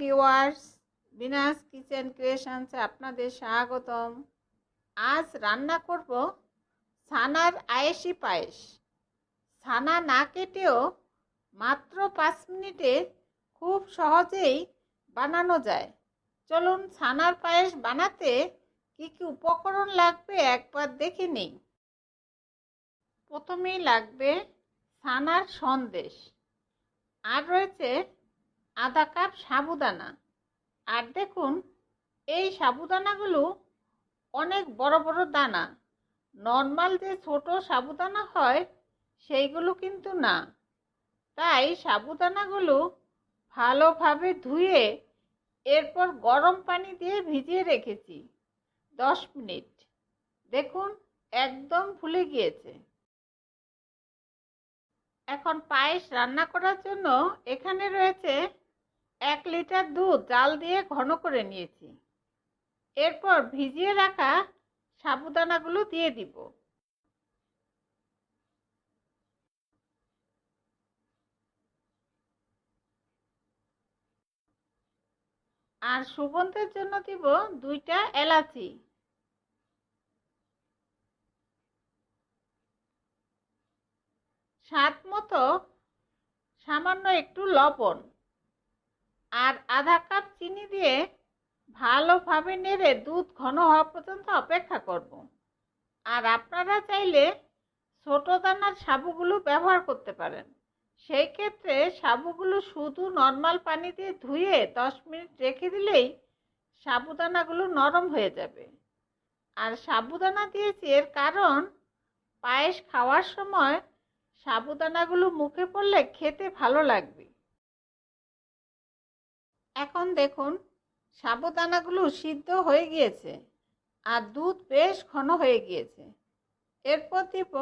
Viewers Binas kitchen ক্রিয়েশনসে আপনাদের স্বাগতম। আজ রান্না করব ছানার আয়েসি পায়েস। ছানা না কেটেও মাত্র পাঁচ মিনিটে খুব সহজেই বানানো যায়। চলুন ছানার পায়েস বানাতে কি কি উপকরণ লাগবে একবার দেখে নিই। প্রথমেই লাগবে ছানার সন্দেশ। আর রয়েছে আধা কাপ সাবুদানা। আর দেখুন, এই সাবুদানাগুলো অনেক বড় বড় দানা। নর্মাল যে ছোট সাবুদানা হয়, সেইগুলো কিন্তু না। তাই সাবুদানাগুলো ভালোভাবে ধুয়ে এরপর গরম পানি দিয়ে ভিজিয়ে রেখেছি। দশ মিনিট। দেখুন, একদম ফুলে গিয়েছে। এখন পায়েস রান্না করার জন্য এখানে রয়েছে এক লিটার দুধ জাল দিয়ে ঘন করে নিয়েছি। এরপর ভিজিয়ে রাখা সাবুদানাগুলো দিয়ে দিব। আর সুগন্ধের জন্য দিব দুইটা এলাচি। স্বাদ মতো সামান্য একটু লবণ। আর আধা কাপ চিনি দিয়ে ভালোভাবে নেড়ে দুধ ঘন হওয়া পর্যন্ত অপেক্ষা করব। আর আপনারা চাইলে ছোট দানার সাবুগুলো ব্যবহার করতে পারেন। সেই ক্ষেত্রে সাবুগুলো শুধু নর্মাল পানি দিয়ে ধুয়ে দশ মিনিট রেখে দিলেই সাবুদানাগুলো নরম হয়ে যাবে। আর সাবুদানা দিয়েছি এর কারণ পায়েস খাওয়ার সময় সাবুদানাগুলো মুখে পড়লে খেতে ভালো লাগবে। এখন দেখুন, সাবুদানাগুলো সিদ্ধ হয়ে গিয়েছে আর দুধ বেশ ঘন হয়ে গিয়েছে। এরপর দিব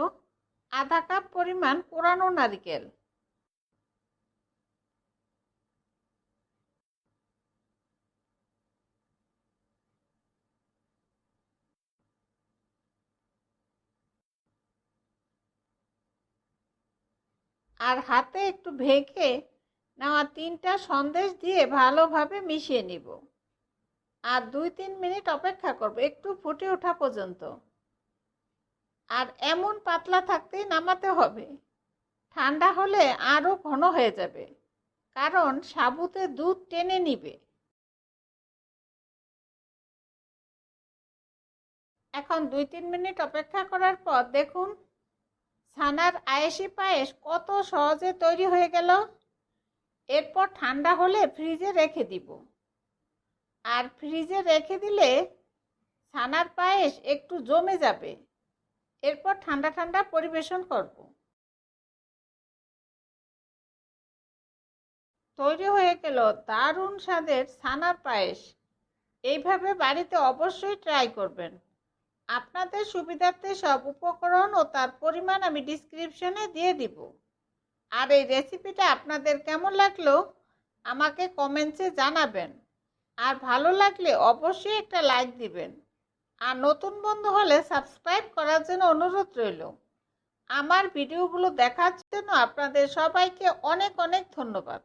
আধা কাপ পরিমাণ কোরানো নারিকেল। আর হাতে একটু ভেঙে নেওয়া তিনটা সন্দেশ দিয়ে ভালোভাবে মিশিয়ে নিব। আর দুই তিন মিনিট অপেক্ষা করব, একটু ফুটে ওঠা পর্যন্ত। আর এমন পাতলা থাকতেই নামাতে হবে। ঠান্ডা হলে আরও ঘন হয়ে যাবে, কারণ সাবুতে দুধ টেনে নিবে। এখন দুই তিন মিনিট অপেক্ষা করার পর দেখুন, ছানার আয়েসি পায়েস কত সহজে তৈরি হয়ে গেল। এরপর ঠান্ডা হলে ফ্রিজে রেখে দিব। আর ফ্রিজে রেখে দিলে ছানার পায়েস একটু জমে যাবে। এরপর ঠান্ডা ঠান্ডা পরিবেশন করব। তৈরি হয়ে গেল দারুণ স্বাদের ছানার পায়েস। এইভাবে বাড়িতে অবশ্যই ট্রাই করবেন। আপনাদের সুবিধার্থে সব উপকরণ ও তার পরিমাণ আমি ডিসক্রিপশনে দিয়ে দিব। আর এই রেসিপিটা আপনাদের কেমন লাগল, আমাকে কমেন্টসে জানাবেন। আর ভালো লাগলে অবশ্যই একটা লাইক দিবেন। আর নতুন বন্ধু হলে সাবস্ক্রাইব করার জন্য অনুরোধ রইল। আমার ভিডিওগুলো দেখার জন্য আপনাদের সবাইকে অনেক অনেক ধন্যবাদ।